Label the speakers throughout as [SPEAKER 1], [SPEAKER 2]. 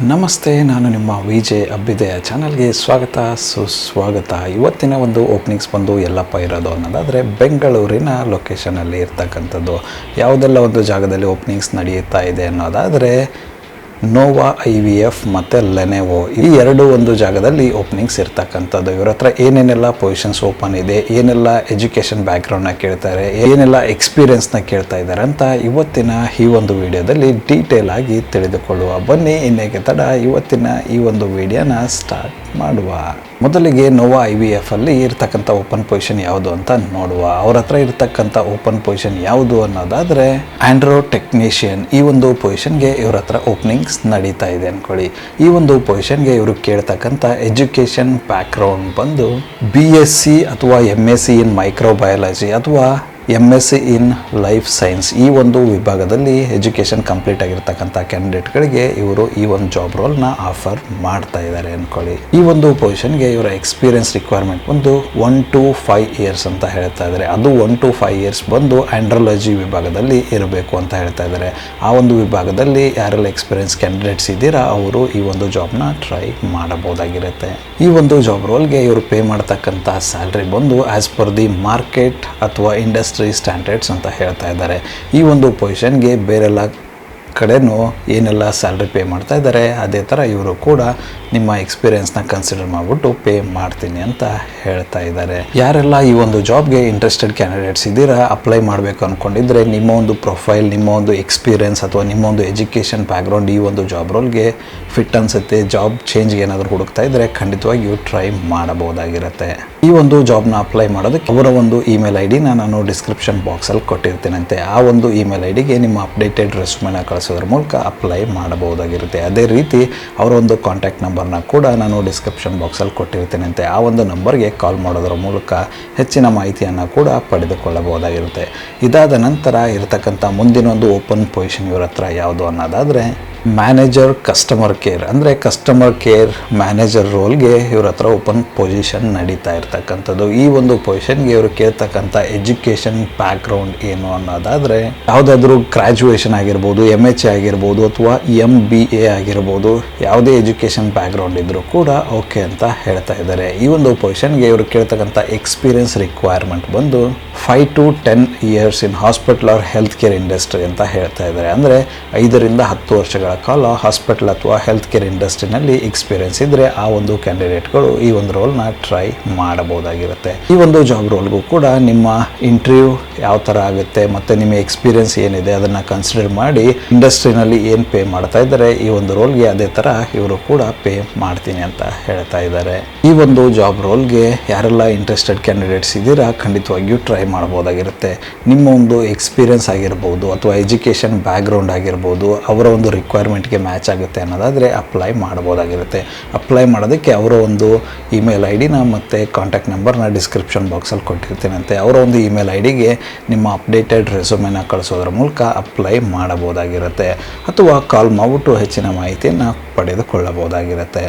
[SPEAKER 1] ನಮಸ್ತೆ, ನಾನು ನಿಮ್ಮ ವಿ ಜೆ ಅಬ್ಬಿದೆಯ ಚಾನಲ್ಗೆ ಸ್ವಾಗತ, ಸುಸ್ವಾಗತ. ಇವತ್ತಿನ ಒಂದು ಓಪನಿಂಗ್ಸ್ ಬಂದು ಎಲ್ಲಪ್ಪ ಇರೋದು ಅನ್ನೋದಾದರೆ ಬೆಂಗಳೂರಿನ ಲೊಕೇಶನಲ್ಲಿ ಇರ್ತಕ್ಕಂಥದ್ದು. ಯಾವುದೆಲ್ಲ ಒಂದು ಜಾಗದಲ್ಲಿ ಓಪನಿಂಗ್ಸ್ ನಡೆಯುತ್ತಾ ಇದೆ ಅನ್ನೋದಾದರೆ ನೋವಾ ಐ ವಿ ಎಫ್ ಮತ್ತು ಲೆನೆವೋ ಈ ಎರಡು ಒಂದು ಜಾಗದಲ್ಲಿ ಓಪನಿಂಗ್ಸ್ ಇರ್ತಕ್ಕಂಥದ್ದು. ಇವ್ರ ಹತ್ರ ಏನೇನೆಲ್ಲ ಪೊಸಿಷನ್ಸ್ ಓಪನ್ ಇದೆ, ಏನೆಲ್ಲ ಎಜುಕೇಷನ್ ಬ್ಯಾಕ್ಗ್ರೌಂಡ್ನ ಕೇಳ್ತಾರೆ, ಏನೆಲ್ಲ ಎಕ್ಸ್ಪೀರಿಯನ್ಸ್ನ ಕೇಳ್ತಾ ಇದ್ದಾರೆ ಅಂತ ಇವತ್ತಿನ ಈ ಒಂದು ವಿಡಿಯೋದಲ್ಲಿ ಡೀಟೇಲ್ ಆಗಿ ತಿಳಿದುಕೊಳ್ಳುವ. ಬನ್ನಿ ಇನ್ನೇಕೆ ತಡ? ಇವತ್ತಿನ ಈ ಒಂದು ವಿಡಿಯೋನ ಸ್ಟಾರ್ಟ್ ಮಾಡುವ. ಮೊದಲಿಗೆ ನೋವಾ ಐ ವಿ ಎಫ್ ಅಲ್ಲಿ ಇರ್ತಕ್ಕಂಥ ಓಪನ್ ಪೊಸಿಷನ್ ಯಾವುದು ಅಂತ ನೋಡುವ. ಅವ್ರ ಹತ್ರ ಇರ್ತಕ್ಕಂಥ ಓಪನ್ ಪೊಸಿಷನ್ ಯಾವುದು ಅನ್ನೋದಾದರೆ ಆಂಡ್ರೋ ಟೆಕ್ನಿಷಿಯನ್. ಈ ಒಂದು ಪೊಸಿಷನ್ಗೆ ಇವ್ರ ಹತ್ರ ಓಪನಿಂಗ್ಸ್ ನಡೀತಾ ಇದೆ ಅನ್ಕೊಳ್ಳಿ. ಈ ಒಂದು ಪೊಸಿಷನ್ಗೆ ಇವರು ಕೇಳ್ತಕ್ಕಂಥ ಎಜುಕೇಷನ್ ಬ್ಯಾಕ್ಗ್ರೌಂಡ್ ಬಂದು ಬಿ ಎಸ್ ಸಿ ಅಥವಾ M S C in microbiology ಅಥವಾ M S C in life science ಈ ಒಂದು ವಿಭಾಗದಲ್ಲಿ ಎಜುಕೇಷನ್ ಕಂಪ್ಲೀಟ್ ಆಗಿರ್ತಕ್ಕಂಥ ಕ್ಯಾಂಡಿಡೇಟ್ಗಳಿಗೆ ಇವರು ಈ ಒಂದು ಜಾಬ್ ರೋಲ್ನ ಆಫರ್ ಮಾಡ್ತಾ ಇದ್ದಾರೆ ಅಂದ್ಕೊಳ್ಳಿ ಈ ಒಂದು ಪೊಸಿಷನ್ಗೆ ಇವರ ಎಕ್ಸ್ಪೀರಿಯನ್ಸ್ ರಿಕ್ವೈರ್ಮೆಂಟ್ ಬಂದು ಒನ್ ಟು ಫೈವ್ ಇಯರ್ಸ್ ಅಂತ ಹೇಳ್ತಾ ಇದ್ದಾರೆ. ಅದು ಒನ್ ಟು ಫೈವ್ ಇಯರ್ಸ್ ಬಂದು ಆಂಡ್ರಾಲಜಿ ವಿಭಾಗದಲ್ಲಿ ಇರಬೇಕು ಅಂತ ಹೇಳ್ತಾ ಇದ್ದಾರೆ. ಆ ಒಂದು ವಿಭಾಗದಲ್ಲಿ ಯಾರೆಲ್ಲ ಎಕ್ಸ್ಪೀರಿಯನ್ಸ್ ಕ್ಯಾಂಡಿಡೇಟ್ಸ್ ಇದ್ದೀರಾ, ಅವರು ಈ ಒಂದು ಜಾಬ್ನ ಟ್ರೈ ಮಾಡಬಹುದಾಗಿರುತ್ತೆ. ಈ ಒಂದು ಜಾಬ್ ರೋಲ್ಗೆ ಇವರು ಪೇ ಮಾಡ್ತಕ್ಕಂಥ ಸ್ಯಾಲ್ರಿ ಬಂದು ಆ್ಯಸ್ ಪರ್ ದಿ ಮಾರ್ಕೆಟ್ ಅಥವಾ ಇಂಡಸ್ಟ್ರಿ ಸ್ಟ್ಯಾಂಡರ್ಡ್ಸ್ ಅಂತ ಹೇಳ್ತಾ ಇದ್ದಾರೆ. ಈ ಒಂದು ಪೊಸಿಷನ್ಗೆ ಬೇರೆಲ್ಲ ಕಡೆನೂ ಏನೆಲ್ಲ ಸ್ಯಾಲ್ರಿ ಪೇ ಮಾಡ್ತಾ ಇದ್ದಾರೆ, ಅದೇ ಥರ ಇವರು ಕೂಡ ನಿಮ್ಮ ಎಕ್ಸ್ಪೀರಿಯೆನ್ಸ್ನ ಕನ್ಸಿಡರ್ ಮಾಡಿಬಿಟ್ಟು ಪೇ ಮಾಡ್ತೀನಿ ಅಂತ ಹೇಳ್ತಾ ಇದ್ದಾರೆ. ಯಾರೆಲ್ಲ ಈ ಒಂದು ಜಾಬ್ಗೆ ಇಂಟ್ರೆಸ್ಟೆಡ್ ಕ್ಯಾಂಡಿಡೇಟ್ಸ್ ಇದ್ದೀರಾ ಅಪ್ಲೈ ಮಾಡಬೇಕು ಅಂದ್ಕೊಂಡಿದ್ರೆ ನಿಮ್ಮ ಒಂದು ಪ್ರೊಫೈಲ್ ನಿಮ್ಮ ಒಂದು ಎಕ್ಸ್ಪೀರಿಯನ್ಸ್ ಅಥವಾ ನಿಮ್ಮ ಒಂದು ಎಜುಕೇಷನ್ ಬ್ಯಾಕ್ಗ್ರೌಂಡ್ ಈ ಒಂದು ಜಾಬ್ ರೋಲ್ಗೆ ಫಿಟ್ ಅನಿಸುತ್ತೆ. ಜಾಬ್ ಚೇಂಜ್ಗೆ ಏನಾದರೂ ಹುಡುಕ್ತಾ ಇದ್ದರೆ ಖಂಡಿತವಾಗಿಯೂ ಟ್ರೈ ಮಾಡಬಹುದಾಗಿರುತ್ತೆ. ಈ ಒಂದು ಜಾಬ್ನ ಅಪ್ಲೈ ಮಾಡೋದಕ್ಕೆ ಅವರ ಒಂದು ಇಮೇಲ್ ಐ ಡಿನ ನಾನು ಡಿಸ್ಕ್ರಿಪ್ಷನ್ ಬಾಕ್ಸಲ್ಲಿ ಕೊಟ್ಟಿರ್ತೇನಂತೆ. ಆ ಒಂದು ಇಮೇಲ್ ಐ ಡಿಗೆ ನಿಮ್ಮ ಅಪ್ಡೇಟೆಡ್ ರೆಸ್ಯೂಮೆನ ಕಳಿಸೋದ್ರ ಮೂಲಕ ಅಪ್ಲೈ ಮಾಡಬಹುದಾಗಿರುತ್ತೆ. ಅದೇ ರೀತಿ ಅವರ ಒಂದು ಕಾಂಟ್ಯಾಕ್ಟ್ ನಂಬರ್ನ ಕೂಡ ನಾನು ಡಿಸ್ಕ್ರಿಪ್ಷನ್ ಬಾಕ್ಸಲ್ಲಿ ಕೊಟ್ಟಿರ್ತೇನಂತೆ. ಆ ಒಂದು ನಂಬರ್ಗೆ ಕಾಲ್ ಮಾಡೋದ್ರ ಮೂಲಕ ಹೆಚ್ಚಿನ ಮಾಹಿತಿಯನ್ನು ಕೂಡ ಪಡೆದುಕೊಳ್ಳಬಹುದಾಗಿರುತ್ತೆ. ಇದಾದ ನಂತರ ಇರತಕ್ಕಂಥ ಮುಂದಿನ ಒಂದು ಓಪನ್ ಪೊಸಿಷನ್ ಇವರ ಹತ್ರ ಯಾವುದು ಅನ್ನೋದಾದರೆ ಮ್ಯಾನೇಜರ್ ಕಸ್ಟಮರ್ ಕೇರ್ ಅಂದರೆ ಕಸ್ಟಮರ್ ಕೇರ್ ಮ್ಯಾನೇಜರ್ ರೋಲ್ಗೆ ಇವ್ರ ಹತ್ರ ಓಪನ್ ಪೊಸಿಷನ್ ನಡೀತಾ ಇರ್ತಕ್ಕಂಥದ್ದು. ಈ ಒಂದು ಪೊಸಿಷನ್ಗೆ ಇವರು ಕೇಳ್ತಕ್ಕಂಥ ಎಜುಕೇಷನ್ ಬ್ಯಾಕ್ಗ್ರೌಂಡ್ ಏನು ಅನ್ನೋದಾದರೆ, ಯಾವುದಾದ್ರೂ ಗ್ರ್ಯಾಜುಯೇಷನ್ ಆಗಿರ್ಬೋದು ಎಂ ಎಚ್ ಎ ಆಗಿರ್ಬೋದು, ಅಥವಾ ಎಂ ಬಿ ಎ ಆಗಿರ್ಬೋದು, ಯಾವುದೇ ಎಜುಕೇಷನ್ ಬ್ಯಾಕ್ಗ್ರೌಂಡ್ ಇದ್ದರೂ ಕೂಡ ಓಕೆ ಅಂತ ಹೇಳ್ತಾ ಇದ್ದಾರೆ. ಈ ಒಂದು ಪೊಸಿಷನ್ಗೆ ಇವರು ಕೇಳ್ತಕ್ಕಂಥ ಎಕ್ಸ್ಪೀರಿಯನ್ಸ್ ರಿಕ್ವೈರ್ಮೆಂಟ್ ಬಂದು five to ten years in hospital or health care industry ಅಂತ ಹೇಳ್ತಾ ಇದ್ದಾರೆ. ಅಂದರೆ ಐದರಿಂದ ಹತ್ತು ವರ್ಷಗಳ ಕಾಲ ಹಾಸ್ಪಿಟಲ್ ಅಥವಾ ಹೆಲ್ತ್ ಕೇರ್ ಇಂಡಸ್ಟ್ರಿನಲ್ಲಿ ಎಕ್ಸ್ಪೀರಿಯನ್ಸ್ ಇದ್ದರೆ ಆ ಒಂದು ಕ್ಯಾಂಡಿಡೇಟ್ಗಳು ಈ ಒಂದು ರೋಲ್ನ ಟ್ರೈ ಮಾಡಬಹುದಾಗಿರುತ್ತೆ. ಈ ಒಂದು ಜಾಬ್ ರೋಲ್ಗೂ ಕೂಡ ನಿಮ್ಮ ಇಂಟರ್ವ್ಯೂ ಯಾವ ಥರ ಆಗುತ್ತೆ ಮತ್ತು ನಿಮ್ಮ ಎಕ್ಸ್ಪೀರಿಯನ್ಸ್ ಏನಿದೆ ಅದನ್ನು ಕನ್ಸಿಡರ್ ಮಾಡಿ ಇಂಡಸ್ಟ್ರಿನಲ್ಲಿ ಏನು ಪೇ ಮಾಡ್ತಾ ಇದ್ದಾರೆ, ಈ ಒಂದು ರೋಲ್ಗೆ ಅದೇ ಥರ ಇವರು ಕೂಡ ಪೇ ಮಾಡ್ತೀನಿ ಅಂತ ಹೇಳ್ತಾ ಇದ್ದಾರೆ. ಈ ಒಂದು ಜಾಬ್ ರೋಲ್ಗೆ ಯಾರೆಲ್ಲ ಇಂಟ್ರೆಸ್ಟೆಡ್ ಕ್ಯಾಂಡಿಡೇಟ್ಸ್ ಇದ್ದೀರಾ, ಖಂಡಿತವಾಗಿಯೂ ಟ್ರೈ ಮಾಡ್ಬೋದಾಗಿರುತ್ತೆ ನಿಮ್ಮ ಒಂದು ಎಕ್ಸ್ಪೀರಿಯನ್ಸ್ ಆಗಿರ್ಬೋದು ಅಥವಾ ಎಜುಕೇಷನ್ ಬ್ಯಾಕ್ಗ್ರೌಂಡ್ ಆಗಿರ್ಬೋದು, ಅವರ ಒಂದು ರಿಕ್ವೈರ್ಮೆಂಟ್ಗೆ ಮ್ಯಾಚ್ ಆಗುತ್ತೆ ಅನ್ನೋದಾದರೆ ಅಪ್ಲೈ ಮಾಡ್ಬೋದಾಗಿರುತ್ತೆ ಅಪ್ಲೈ ಮಾಡೋದಕ್ಕೆ ಅವರ ಒಂದು ಇಮೇಲ್ ಐ ಡಿನ ಮತ್ತು ಕಾಂಟ್ಯಾಕ್ಟ್ ನಂಬರ್ನ ಡಿಸ್ಕ್ರಿಪ್ಷನ್ ಬಾಕ್ಸಲ್ಲಿ ಕೊಟ್ಟಿರ್ತೀನಂತೆ. ಅವರ ಒಂದು ಇಮೇಲ್ ಐ ಡಿಗೆ ನಿಮ್ಮ ಅಪ್ಡೇಟೆಡ್ ರೆಸ್ಯೂಮೆನ ಕಳಿಸೋದ್ರ ಮೂಲಕ ಅಪ್ಲೈ ಮಾಡಬಹುದಾಗಿರುತ್ತೆ. ಅಥವಾ ಕಾಲ್ ಮಾಡ್ಬಿಟ್ಟು ಹೆಚ್ಚಿನ ಮಾಹಿತಿಯನ್ನು ಪಡೆದುಕೊಳ್ಳಬಹುದಾಗಿರುತ್ತೆ.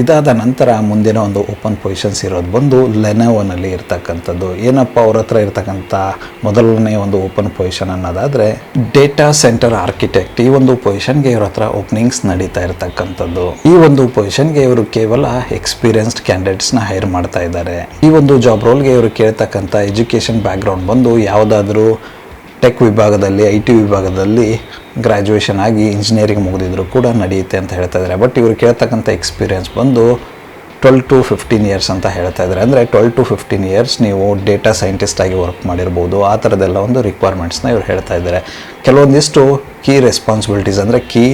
[SPEAKER 1] ಇದಾದ ನಂತರ ಮುಂದಿನ ಒಂದು ಓಪನ್ ಪೊಸಿಷನ್ಸ್ ಇರೋದು ಬಂದು ಲೆನೋವನಲ್ಲಿ ಇರ್ತಕ್ಕಂಥದ್ದು. ಏನಪ್ಪ ಅವ್ರ ಹತ್ರ ಇರ್ತಕ್ಕಂಥ ಮೊದಲನೇ ಒಂದು ಓಪನ್ ಪೊಸಿಷನ್ ಅನ್ನೋದಾದರೆ ಡೇಟಾ ಸೆಂಟರ್ ಆರ್ಕಿಟೆಕ್ಟ್ ಈ ಒಂದು ಪೊಸಿಷನ್ಗೆ ಇವ್ರ ಹತ್ರ ಓಪನಿಂಗ್ಸ್ ನಡೀತಾ ಇರ್ತಕ್ಕಂಥದ್ದು. ಈ ಒಂದು ಪೊಸಿಷನ್ಗೆ ಇವರು ಕೇವಲ ಎಕ್ಸ್ಪೀರಿಯನ್ಸ್ಡ್ ಕ್ಯಾಂಡಿಡೇಟ್ಸ್ನ ಹೈರ್ ಮಾಡ್ತಾ ಇದ್ದಾರೆ. ಈ ಒಂದು ಜಾಬ್ ರೋಲ್ಗೆ ಇವರು ಕೇಳ್ತಕ್ಕಂಥ ಎಜುಕೇಷನ್ ಬ್ಯಾಕ್ಗ್ರೌಂಡ್ ಬಂದು ಯಾವುದಾದ್ರೂ ಟೆಕ್ ವಿಭಾಗದಲ್ಲಿ ಐ ಟಿ ವಿಭಾಗದಲ್ಲಿ ಗ್ರ್ಯಾಜುಯೇಷನ್ ಆಗಿ ಇಂಜಿನಿಯರಿಂಗ್ ಮುಗಿದಿದ್ರು ಕೂಡ ನಡೆಯುತ್ತೆ ಅಂತ ಹೇಳ್ತಾ ಇದ್ದಾರೆ. ಬಟ್ ಇವರು ಕೇಳ್ತಕ್ಕಂಥ ಎಕ್ಸ್ಪೀರಿಯನ್ಸ್ ಬಂದು ಟ್ವೆಲ್ ಟು ಫಿಫ್ಟೀನ್ ಇಯರ್ಸ್ ಅಂತ ಹೇಳ್ತಾ ಇದ್ದಾರೆ. ಅಂದರೆ ಟ್ವೆಲ್ ಟು ಫಿಫ್ಟೀನ್ ಇಯರ್ಸ್ ನೀವು ಡೇಟಾ ಸೈಂಟಿಸ್ಟ್ ಆಗಿ ವರ್ಕ್ ಮಾಡಿರ್ಬೋದು. ಆ ಥರದ್ದೆಲ್ಲ ಒಂದು ರಿಕ್ವೈರ್ಮೆಂಟ್ಸ್ನ ಇವರು ಹೇಳ್ತಾ ಇದ್ದಾರೆ. ಕೆಲವೊಂದಿಷ್ಟು ಕೀ ರೆಸ್ಪಾನ್ಸಿಬಿಲಿಟೀಸ್ ಅಂದರೆ ಕೀ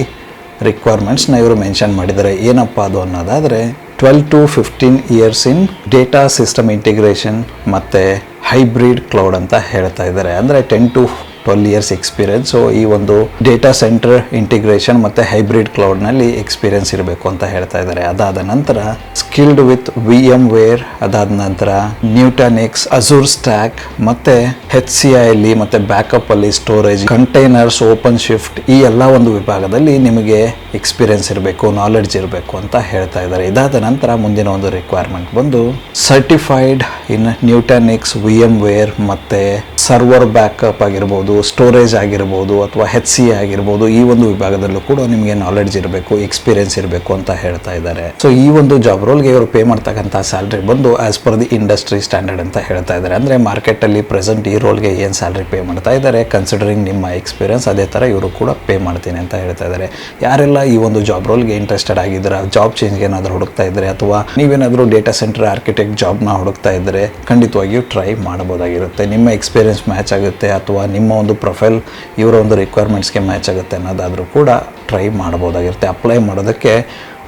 [SPEAKER 1] ರಿಕ್ವೈರ್ಮೆಂಟ್ಸ್ನ ಇವರು ಮೆನ್ಷನ್ ಮಾಡಿದ್ದಾರೆ. ಏನಪ್ಪ ಅದು ಅನ್ನೋದಾದರೆ twelve to fifteen years in data system integration ಮತ್ತು ಹೈಬ್ರಿಡ್ ಕ್ಲೌಡ್ ಅಂತ ಹೇಳ್ತಾ ಇದ್ದಾರೆ. ಅಂದರೆ ten to twelve years experience so ಈ ಒಂದು ಡೇಟಾ ಸೆಂಟರ್ ಇಂಟಿಗ್ರೇಷನ್ ಮತ್ತು ಹೈಬ್ರಿಡ್ ಕ್ಲೌಡ್ನಲ್ಲಿ ಎಕ್ಸ್ಪೀರಿಯನ್ಸ್ ಇರಬೇಕು ಅಂತ ಹೇಳ್ತಾ ಇದ್ದಾರೆ. ಅದಾದ ನಂತರ skilled with V M ware ಅದಾದ ನಂತರ ನ್ಯೂಟನಿಕ್ಸ್, ಅಜೂರ್ ಸ್ಟ್ಯಾಕ್ ಮತ್ತು ಹೆಚ್ ಸಿ ಐಲಿ ಮತ್ತು ಬ್ಯಾಕಪ್ ಅಲ್ಲಿ ಸ್ಟೋರೇಜ್, ಕಂಟೈನರ್ಸ್, ಓಪನ್ ಶಿಫ್ಟ್, ಈ ಎಲ್ಲ ಒಂದು ವಿಭಾಗದಲ್ಲಿ ನಿಮಗೆ ಎಕ್ಸ್ಪೀರಿಯನ್ಸ್ ಇರಬೇಕು, ನಾಲೆಡ್ಜ್ ಇರಬೇಕು ಅಂತ ಹೇಳ್ತಾ ಇದ್ದಾರೆ. ಇದಾದ ನಂತರ ಮುಂದಿನ ಒಂದು ರಿಕ್ವೈರ್ಮೆಂಟ್ ಬಂದು certified in Nutanix V M ware ಮತ್ತು ಸರ್ವರ್ ಬ್ಯಾಕಪ್ ಆಗಿರ್ಬೋದು. ಆಗಿರ್ಬೋದು ಸ್ಟೋರೇಜ್ ಆಗಿರ್ಬೋದು ಅಥವಾ ಹೆಚ್ ಸಿ ಆಗಿರ್ಬೋದು, ಈ ಒಂದು ವಿಭಾಗದಲ್ಲೂ ಕೂಡ ನಿಮಗೆ ನಾಲೆಡ್ಜ್ ಇರಬೇಕು ಎಕ್ಸ್ಪೀರಿಯನ್ಸ್ ಇರಬೇಕು ಅಂತ ಹೇಳ್ತಾ ಇದ್ದಾರೆ. ಸೊ ಈ ಒಂದು ಜಾಬ್ ರೋಲ್ಗೆ ಇವರು ಪೇ ಮಾಡ್ತಕ್ಕಂಥ ಸ್ಯಾಲ್ರಿ ಬಂದು as per the industry standard ಅಂತ ಹೇಳ್ತಾ ಇದ್ದಾರೆ. ಅಂದರೆ ಮಾರ್ಕೆಟಲ್ಲಿ ಪ್ರೆಸೆಂಟ್ ಈ ರೋಲ್ಗೆ ಏನು ಸ್ಯಾಲ್ರಿ ಪೇ ಮಾಡ್ತಾ ಇದ್ದಾರೆ ಕನ್ಸಿಡರಿಂಗ್ ನಿಮ್ಮ ಎಕ್ಸ್ಪೀರಿಯನ್ಸ್ ಅದೇ ಥರ ಇವರು ಕೂಡ ಪೇ ಮಾಡ್ತೀನಿ ಅಂತ ಹೇಳ್ತಾ ಇದ್ದಾರೆ. ಯಾರೆಲ್ಲ ಈ ಒಂದು ಜಾಬ್ ರೋಲ್ಗೆ ಇಂಟ್ರೆಸ್ಟೆಡ್ ಆಗಿದ್ದೀರಾ ಜಾಬ್ ಚೇಂಜ್ಗೆ ಏನಾದರೂ ಹುಡುಕ್ತಾ ಇದ್ದರೆ ಅಥವಾ ನೀವೇನಾದರೂ ಡೇಟಾ ಸೆಂಟರ್ ಆರ್ಕಿಟೆಕ್ಟ್ ಜಾಬ್ನ ಹುಡುಕ್ತಾ ಇದ್ದರೆ ಖಂಡಿತವಾಗಿಯೂ ಟ್ರೈ ಮಾಡ್ಬೋದಾಗಿರುತ್ತೆ ನಿಮ್ಮ ಎಕ್ಸ್ಪೀರಿಯನ್ಸ್ ಮ್ಯಾಚ್ ಆಗುತ್ತೆ, ಅಥವಾ ನಿಮ್ಮ ಒಂದು ಪ್ರೊಫೈಲ್ ಇವರ ಒಂದು ರಿಕ್ವೈರ್ಮೆಂಟ್ಸ್ಗೆ ಮ್ಯಾಚ್ ಆಗುತ್ತೆ ಅನ್ನೋದಾದರೂ ಕೂಡ ಟ್ರೈ ಮಾಡ್ಬೋದಾಗಿರುತ್ತೆ. ಅಪ್ಲೈ ಮಾಡೋದಕ್ಕೆ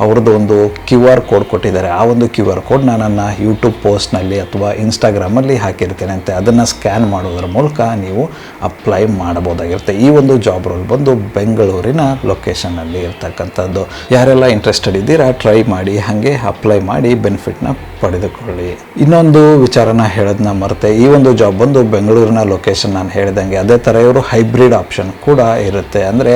[SPEAKER 1] ಅವ್ರದ್ದು ಒಂದು ಕ್ಯೂ ಆರ್ ಕೋಡ್ ಕೊಟ್ಟಿದ್ದಾರೆ. ಆ ಒಂದು ಕ್ಯೂ ಆರ್ ನಾನು ನನ್ನ ಯೂಟ್ಯೂಬ್ ಪೋಸ್ಟ್ನಲ್ಲಿ ಅಥವಾ ಇನ್ಸ್ಟಾಗ್ರಾಮಲ್ಲಿ ಹಾಕಿರ್ತೇನೆ ಅಂತೆ. ಅದನ್ನು ಸ್ಕ್ಯಾನ್ ಮಾಡೋದ್ರ ಮೂಲಕ ನೀವು ಅಪ್ಲೈ ಮಾಡ್ಬೋದಾಗಿರುತ್ತೆ ಈ ಒಂದು ಜಾಬ್ ರೋಲ್ ಬಂದು ಬೆಂಗಳೂರಿನ ಲೊಕೇಶನಲ್ಲಿ ಇರ್ತಕ್ಕಂಥದ್ದು. ಯಾರೆಲ್ಲ ಇಂಟ್ರೆಸ್ಟೆಡ್ ಇದ್ದೀರಾ ಟ್ರೈ ಮಾಡಿ, ಹಾಗೆ ಅಪ್ಲೈ ಮಾಡಿ ಬೆನಿಫಿಟ್ನ ಪಡೆದುಕೊಳ್ಳಿ. ಇನ್ನೊಂದು ವಿಚಾರನ ಹೇಳೋದನ್ನ ಮರೆತೆ. ಈ ಒಂದು ಜಾಬ್ ಬಂದು ಬೆಂಗಳೂರಿನ ಲೊಕೇಶನ್ ನಾನು ಹೇಳಿದಂಗೆ ಅದೇ ಥರ ಇವರು ಹೈಬ್ರಿಡ್ ಆಪ್ಷನ್ ಕೂಡ ಇರುತ್ತೆ. ಅಂದರೆ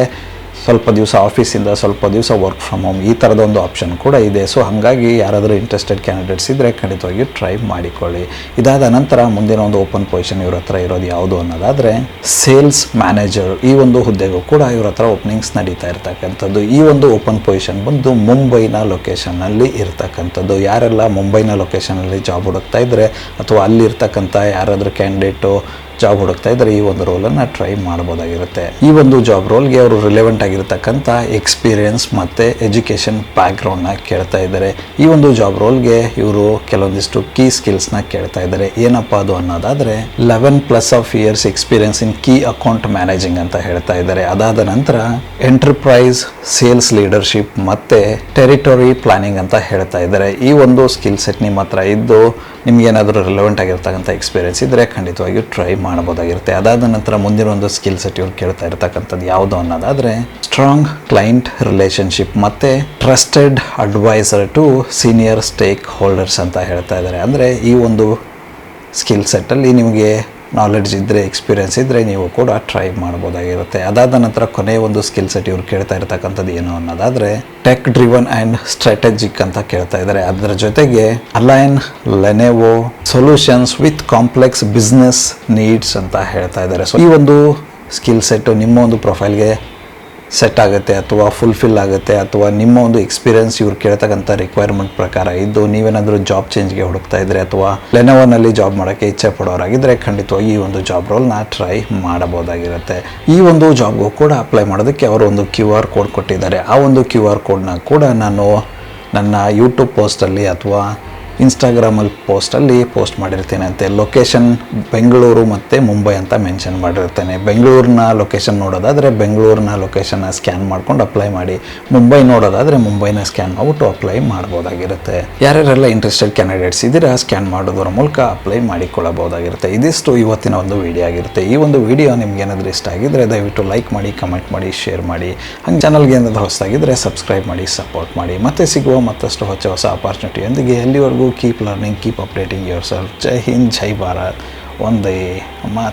[SPEAKER 1] ಸ್ವಲ್ಪ ದಿವಸ ಆಫೀಸಿಂದ ಸ್ವಲ್ಪ ದಿವಸ ವರ್ಕ್ ಫ್ರಮ್ ಹೋಮ್ ಈ ಥರದ ಒಂದು ಆಪ್ಷನ್ ಕೂಡ ಇದೆ. ಸೊ ಹಾಗಾಗಿ ಯಾರಾದರೂ ಇಂಟ್ರೆಸ್ಟೆಡ್ ಕ್ಯಾಂಡಿಡೇಟ್ಸ್ ಇದ್ದರೆ ಖಂಡಿತವಾಗಿ ಟ್ರೈ ಮಾಡಿಕೊಳ್ಳಿ. ಇದಾದ ನಂತರ ಮುಂದಿನ ಒಂದು ಓಪನ್ ಪೊಸಿಷನ್ ಇವ್ರ ಹತ್ರ ಇರೋದು ಯಾವುದು ಅನ್ನೋದಾದರೆ ಸೇಲ್ಸ್ ಮ್ಯಾನೇಜರ್ ಈ ಒಂದು ಹುದ್ದೆಗೂ ಕೂಡ ಇವ್ರ ಹತ್ರ ಓಪನಿಂಗ್ಸ್ ನಡೀತಾ ಇರ್ತಕ್ಕಂಥದ್ದು. ಈ ಒಂದು ಓಪನ್ ಪೊಸಿಷನ್ ಬಂದು ಮುಂಬೈನ ಲೊಕೇಶನ್ನಲ್ಲಿ ಇರ್ತಕ್ಕಂಥದ್ದು. ಯಾರೆಲ್ಲ ಮುಂಬೈನ ಲೊಕೇಶನಲ್ಲಿ ಜಾಬ್ ಹುಡುಕ್ತಾ ಇದ್ದರೆ ಅಥವಾ ಅಲ್ಲಿರ್ತಕ್ಕಂಥ ಯಾರಾದರೂ ಕ್ಯಾಂಡಿಡೇಟು ಜಾಬ್ ಹುಡುಕ್ತಾ ಇದ್ದಾರೆ ಈ ಒಂದು ರೋಲನ್ನು ಟ್ರೈ ಮಾಡ್ಬೋದಾಗಿರುತ್ತೆ. ಈ ಒಂದು ಜಾಬ್ ರೋಲ್ಗೆ ಅವರು ರಿಲೆವೆಂಟ್ ಆಗಿರ್ತಕ್ಕಂಥ ಎಕ್ಸ್ಪೀರಿಯನ್ಸ್ ಮತ್ತು ಎಜುಕೇಷನ್ ಬ್ಯಾಕ್ಗ್ರೌಂಡ್ನ ಕೇಳ್ತಾ ಇದ್ದಾರೆ. ಈ ಒಂದು ಜಾಬ್ ರೋಲ್ಗೆ ಇವರು ಕೆಲವೊಂದಿಷ್ಟು ಕೀ ಸ್ಕಿಲ್ಸ್ನ ಕೇಳ್ತಾ ಇದ್ದಾರೆ. ಏನಪ್ಪ ಅದು ಅನ್ನೋದಾದರೆ eleven plus of years experience in key account managing ಅಂತ ಹೇಳ್ತಾ ಇದ್ದಾರೆ. ಅದಾದ ನಂತರ ಎಂಟರ್ಪ್ರೈಸ್ ಸೇಲ್ಸ್ ಲೀಡರ್ಶಿಪ್ ಮತ್ತು ಟೆರಿಟರಿ ಪ್ಲಾನಿಂಗ್ ಅಂತ ಹೇಳ್ತಾ ಇದ್ದಾರೆ. ಈ ಒಂದು ಸ್ಕಿಲ್ ಸೆಟ್ ನಿಮ್ಮ ಹತ್ರ ಇದ್ದು ನಿಮ್ಗೇನಾದರೂ ರಿಲೆವೆಂಟ್ ಆಗಿರ್ತಕ್ಕಂಥ ಎಕ್ಸ್ಪೀರಿಯನ್ಸ್ ಇದ್ದರೆ ಖಂಡಿತವಾಗಿಯೂ ಟ್ರೈ ಮಾಡ್ಬೋದಾಗಿರುತ್ತೆ ಅದಾದ ನಂತರ ಮುಂದಿನ ಒಂದು ಸ್ಕಿಲ್ ಸೆಟ್ ಇವ್ರು ಕೇಳ್ತಾ ಇರ್ತಕ್ಕಂಥದ್ದು ಯಾವುದು ಅನ್ನೋದಾದರೆ ಸ್ಟ್ರಾಂಗ್ ಕ್ಲೈಂಟ್ ರಿಲೇಷನ್ಶಿಪ್ ಮತ್ತು trusted advisor to senior stakeholders ಅಂತ ಹೇಳ್ತಾ ಇದ್ದಾರೆ ಅಂದರೆ ಈ ಒಂದು ಸ್ಕಿಲ್ ಸೆಟ್ಟಲ್ಲಿ ನಿಮಗೆ ನಾಲೆಡ್ಜ್ ಇದ್ದರೆ ಎಕ್ಸ್ಪೀರಿಯನ್ಸ್ ಇದ್ದರೆ ನೀವು ಕೂಡ ಟ್ರೈ ಮಾಡ್ಬೋದಾಗಿರುತ್ತೆ ಅದಾದ ನಂತರ ಕೊನೆಯ ಒಂದು ಸ್ಕಿಲ್ ಸೆಟ್ ಇವ್ರು ಕೇಳ್ತಾ ಇರ್ತಕ್ಕಂಥದ್ದು ಏನು ಅನ್ನೋದಾದರೆ ಟೆಕ್ ಡ್ರಿವನ್ ಆ್ಯಂಡ್ ಸ್ಟ್ರಾಟಜಿಕ್ ಅಂತ ಕೇಳ್ತಾ ಇದ್ದಾರೆ ಅದರ ಜೊತೆಗೆ align Lenovo solutions with complex business needs ಅಂತ ಹೇಳ್ತಾ ಇದ್ದಾರೆ. ಸೊ ಈ ಒಂದು ಸ್ಕಿಲ್ ಸೆಟ್ಟು ನಿಮ್ಮ ಒಂದು ಪ್ರೊಫೈಲ್ಗೆ ಸೆಟ್ ಆಗುತ್ತೆ ಅಥವಾ ಫುಲ್ಫಿಲ್ ಆಗುತ್ತೆ ಅಥವಾ ನಿಮ್ಮ ಒಂದು ಎಕ್ಸ್ಪೀರಿಯನ್ಸ್ ಇವ್ರು ಕೇಳ್ತಕ್ಕಂಥ ರಿಕ್ವೈರ್ಮೆಂಟ್ ಪ್ರಕಾರ ಇದ್ದು ನೀವೇನಾದರೂ ಜಾಬ್ ಚೇಂಜ್ಗೆ ಹುಡುಕ್ತಾ ಇದ್ರೆ ಅಥವಾ ಲೆನೋವನಲ್ಲಿ ಜಾಬ್ ಮಾಡೋಕ್ಕೆ ಇಚ್ಛೆ ಪಡೋರಾಗಿದ್ದರೆ ಖಂಡಿತವಾಗಿ ಈ ಒಂದು ಜಾಬ್ ರೋಲ್ನ ಟ್ರೈ ಮಾಡಬಹುದಾಗಿರುತ್ತೆ. ಈ ಒಂದು ಜಾಬ್ಗೂ ಕೂಡ ಅಪ್ಲೈ ಮಾಡೋದಕ್ಕೆ ಅವರು ಒಂದು ಕ್ಯೂ ಆರ್ ಕೋಡ್ ಕೊಟ್ಟಿದ್ದಾರೆ. ಆ ಒಂದು ಕ್ಯೂ ಆರ್ ಕೋಡ್ನ ಕೂಡ ನಾನು ನನ್ನ ಯೂಟ್ಯೂಬ್ ಪೋಸ್ಟಲ್ಲಿ ಅಥವಾ ಇನ್ಸ್ಟಾಗ್ರಾಮಲ್ಲಿ ಪೋಸ್ಟಲ್ಲಿ ಪೋಸ್ಟ್ ಮಾಡಿರ್ತೇನೆ ಅಂತೆ. ಲೊಕೇಶನ್ ಬೆಂಗಳೂರು ಮತ್ತು ಮುಂಬೈ ಅಂತ ಮೆನ್ಷನ್ ಮಾಡಿರ್ತೇನೆ. ಬೆಂಗಳೂರಿನ ಲೊಕೇಶನ್ ನೋಡೋದಾದರೆ ಬೆಂಗಳೂರಿನ ಲೊಕೇಶನ್ನ ಸ್ಕ್ಯಾನ್ ಮಾಡ್ಕೊಂಡು ಅಪ್ಲೈ ಮಾಡಿ. ಮುಂಬೈ ನೋಡೋದಾದರೆ ಮುಂಬೈನ ಸ್ಕ್ಯಾನ್ ಮಾಡ್ಬಿಟ್ಟು ಅಪ್ಲೈ ಮಾಡ್ಬೋದಾಗಿರುತ್ತೆ. ಯಾರ್ಯಾರೆಲ್ಲ ಇಂಟ್ರೆಸ್ಟೆಡ್ ಕ್ಯಾಂಡಿಡೇಟ್ಸ್ ಇದ್ದೀರಾ ಸ್ಕ್ಯಾನ್ ಮಾಡೋದ್ರ ಮೂಲಕ ಅಪ್ಲೈ ಮಾಡಿಕೊಳ್ಳಬಹುದಾಗಿರುತ್ತೆ. ಇದಿಷ್ಟು ಇವತ್ತಿನ ಒಂದು ವಿಡಿಯೋ ಆಗಿರುತ್ತೆ. ಈ ಒಂದು ವಿಡಿಯೋ ನಿಮ್ಗೆ ಏನಾದರೂ ಇಷ್ಟ ಆಗಿದ್ದರೆ ದಯವಿಟ್ಟು ಲೈಕ್ ಮಾಡಿ ಕಮೆಂಟ್ ಮಾಡಿ ಶೇರ್ ಮಾಡಿ. ಹಂಗೆ ಚಾನಲ್ಗೆ ಏನಾದರೂ ಹೊಸದಾಗಿದ್ದರೆ ಸಬ್ಸ್ಕ್ರೈಬ್ ಮಾಡಿ ಸಪೋರ್ಟ್ ಮಾಡಿ. ಮತ್ತೆ ಸಿಗುವ ಮತ್ತಷ್ಟು ಹೊಸ ಹೊಸ ಅಪಾರ್ಚುನಿಟಿಯೊಂದಿಗೆ ಎಲ್ಲಿವರೆಗೂ keep learning keep upgrading yourself जिन् जै भारत वे मा